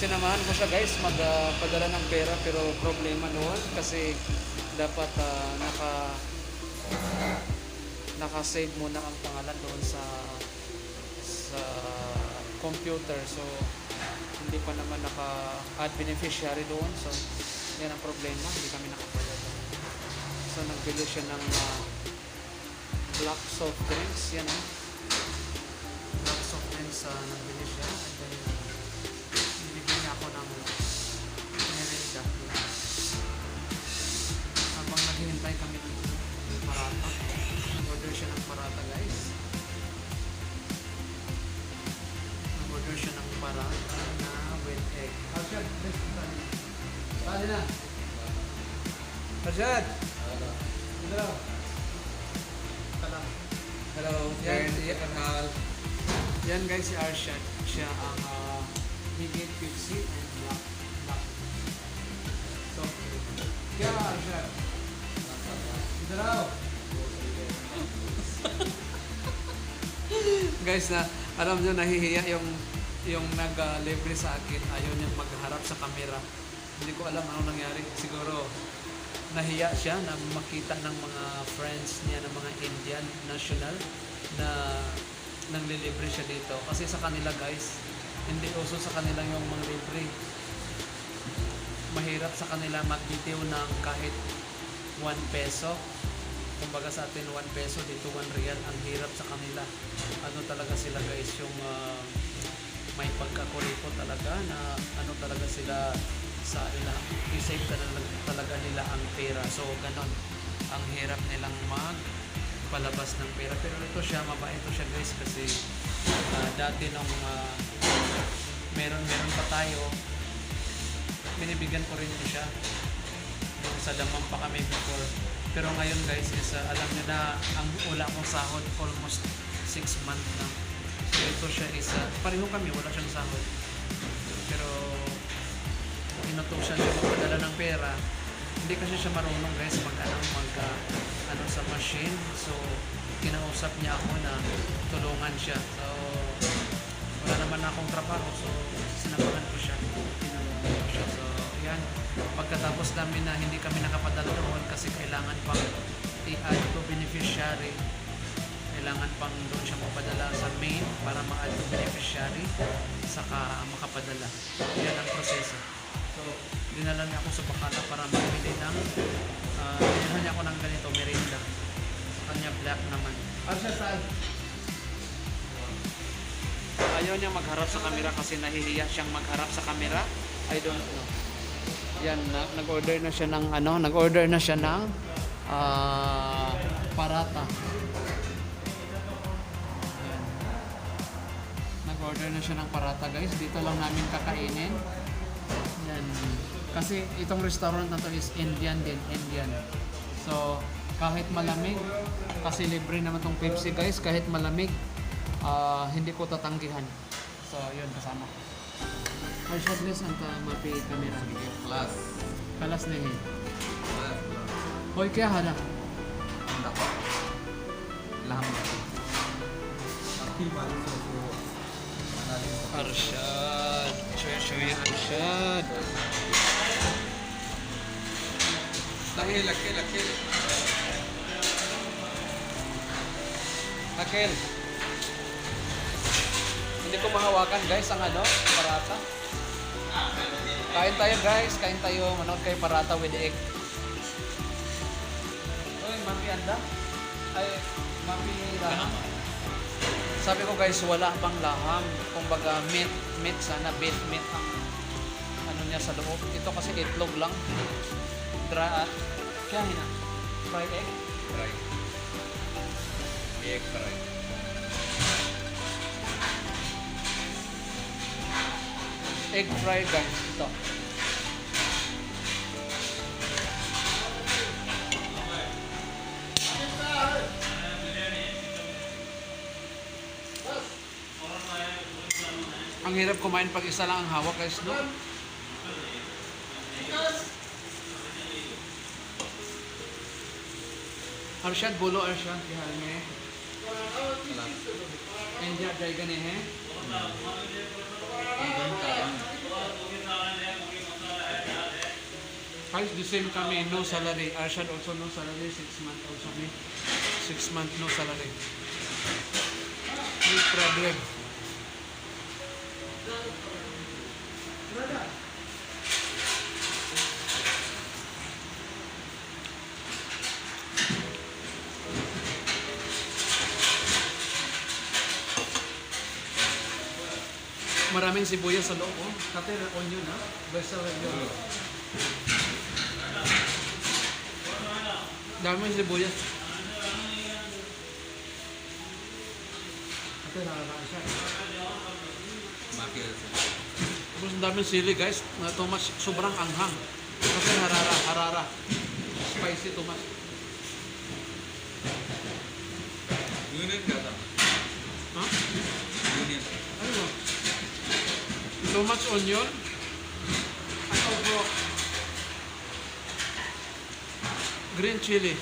sinamahan ko siya guys magpadala ng pera pero problema noon kasi dapat ah, naka naka-save muna ang pangalan doon sa sa computer. So hindi pa naman naka-add beneficiary doon. So yan ang problema hindi kami nakapadala. So nagbili siya ng ah, black soft drinks yan ah. Black soft drinks sa nagbili siya tali tali na Arshad Hello. Hello Hello Yan, yan, yan guys si Arshad. Siya ang uh, higit Pepsi and black so kaya Arshad. Dito guys na alam nyo nahihiya yung yung nag-libre sa akin ayaw niyang magharap sa camera hindi ko alam anong nangyari. Siguro nahiya siya na makita ng mga friends niya ng mga Indian national na nanglilibre siya dito. Kasi sa kanila guys hindi uso sa kanila yung mga libre. Mahirap sa kanila magbitiw ng kahit 1 peso. Kumbaga sa atin 1 peso dito 1 real. Ang hirap sa kanila. Ano talaga sila guys yung ah, may pagkakuripot talaga na ano talaga sila sa ila i-save talaga, talaga nila ang pera. So ganon. Ang hirap nilang mag palabas ng pera. Pero ito siya mabait ito siya guys kasi ah, dati nung ah, meron meron pa tayo binibigyan ko rin siya. Sa damang pa kami before. Pero ngayon guys is uh, alam niyo na ang wala akong sahod almost 6 months na ito siya is uh, pareho kami wala siyang sahod. Pero inutusan siya magpadala ng pera. Hindi kasi siya marunong guys mag ano, mag uh, ano sa machine. So kinausap niya ako na tulungan siya. So wala naman akong trabaho. So sinabahan ko siya. Tinulungan ko siya. So yan. Pagkatapos namin na hindi kami nakapadala doon kasi kailangan pang i-add to beneficiary kailangan pang doon siya mapadala sa main para ma-add to beneficiary saka makapadala yan ang proseso so dinala niya ako sa Bacala para mamili ng uh, dinala niya ako ng ganito merinda sa kanya black naman Arsha saan? ayaw niya magharap sa camera kasi nahihiya siyang magharap sa camera. I don't know. Yan, na, nag-order na siya ng ano, nag-order na siya ng ah, parata. Nag-order na siya ng parata guys. Dito lang namin kakainin. Yan. Kasi itong restaurant na to is Indian din, Indian. So, kahit malamig, kasi libre naman tong Pepsi guys, kahit malamig, ah, hindi ko tatanggihan. So, yun, kasama. Arshadless ang mapi kamera. Kelas. Kalas na yun. Hoy, kaya. Laham. Tapi baru suatu analis. Arshad. Showy Arshad. Lakil, lakil, lakil. Akel. Hindi ko mahawakan guys ang ano, parata. Kain tayo guys, kain tayo. Manood kayo parata with egg. Uy, mami anda? Ay, mami laham. Sabi ko guys, wala pang laham. Kumbaga, meat, meat sana, beef meat ang ano niya sa loob. Ito kasi itlog lang. Dra, kaya hina. Fried egg. Fry. Egg fry. egg fry guys ito ang hirap kumain pag isa lang ang hawak guys no. And Buya jay gani he. Ang ganda yan. Guys, the same kami, no salary. Arshad also no salary, six month also me. Six month no salary. No problem. Maraming sibuyas sa loob, oh. Kate na onion, ha? Basta yun. Daming sibuyas. Ate, nakakain siya. Makil Tapos daming sili, guys. Na too much, sobrang anghang. Kasi harara, harara. Spicy too much. Unit ka ta. Ha? Unit. Ano? Too much onion. And also, green chili.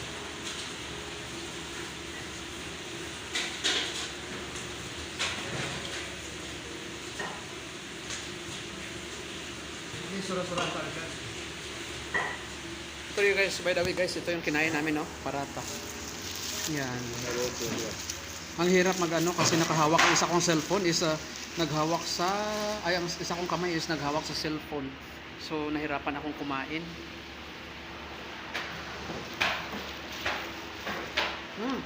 Ito yung guys, by the way guys, ito yung kinain namin, no? Parata. Yan. Ang hirap magano kasi nakahawak ang isa kong cellphone is uh, naghawak sa ay ang isa kong kamay is naghawak sa cellphone. So nahirapan akong kumain. Hmm.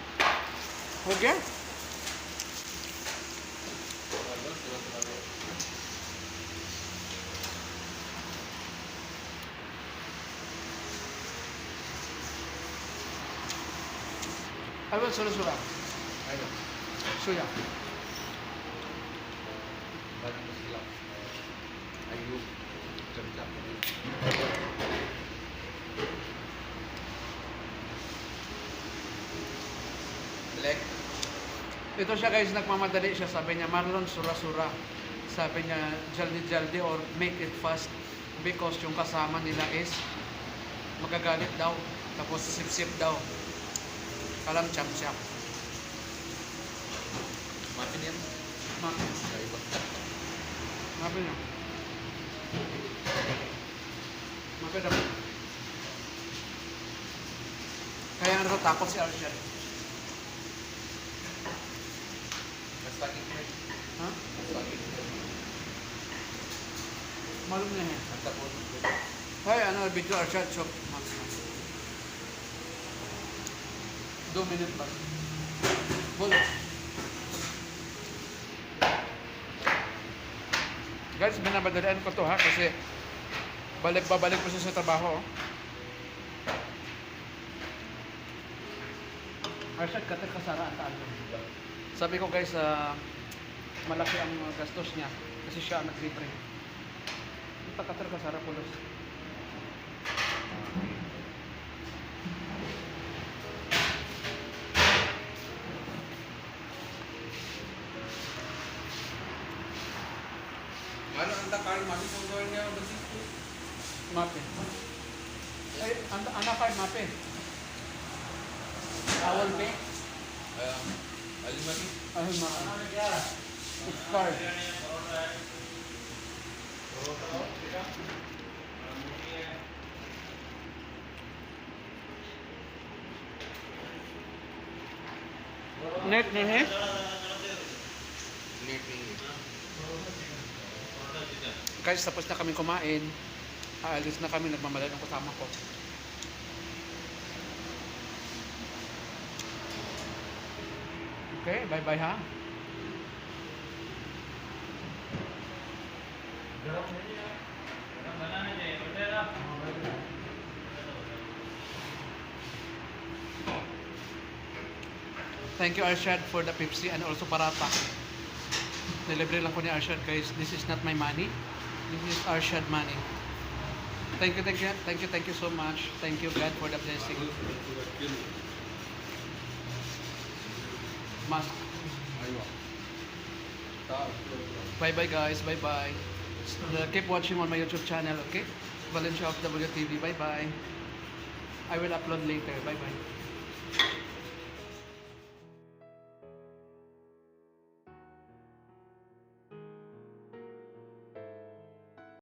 Okay. Ayun, sura-sura. Ayun. Suya. Black. Ito siya guys, nagmamadali siya. Sabi niya, Marlon, sura-sura. Sabi niya, jaldi-jaldi or make it fast because yung kasama nila is magagalit daw. Tapos sip-sip daw. Kalam chap-chap. Muffin yan. Ma- Sa iba. Maganda. Kaya nga natatakot si Arshad. Mas lagi ko. Ha? Mas lagi ko. Malum na eh. Ang tapon ano, video Arshad, so, Two minutes ba? Bol. Guys, binabadalaan ko to ha kasi balik babalik ko siya sa trabaho. Arshad, kate kasara ang taan ko. Sabi ko guys, ah, malaki ang gastos niya kasi siya ang nag-libre. Ito kater kasara pulos. Ano ang takay? Mami kung gawin nga ba dito? Mape. Ay, anda anak kay mape. Awal pe. Um, alimati. Ay, mape. It's card. Net na he? Sleeping. Guys, tapos na kami kumain. Aalis na kami, nagmamalay ng kasama ko. Okay, bye-bye ha. Thank you Arshad for the Pepsi and also Parata. Nilibre lang ko ni Arshad guys. This is not my money. This is Arshad money. Thank you, thank you, thank you, thank you so much. Thank you God for the blessing. Mask. Bye bye guys. Bye bye. Uh, keep watching on my YouTube channel, okay? Valencia of WTV. Bye bye. I will upload later. Bye bye.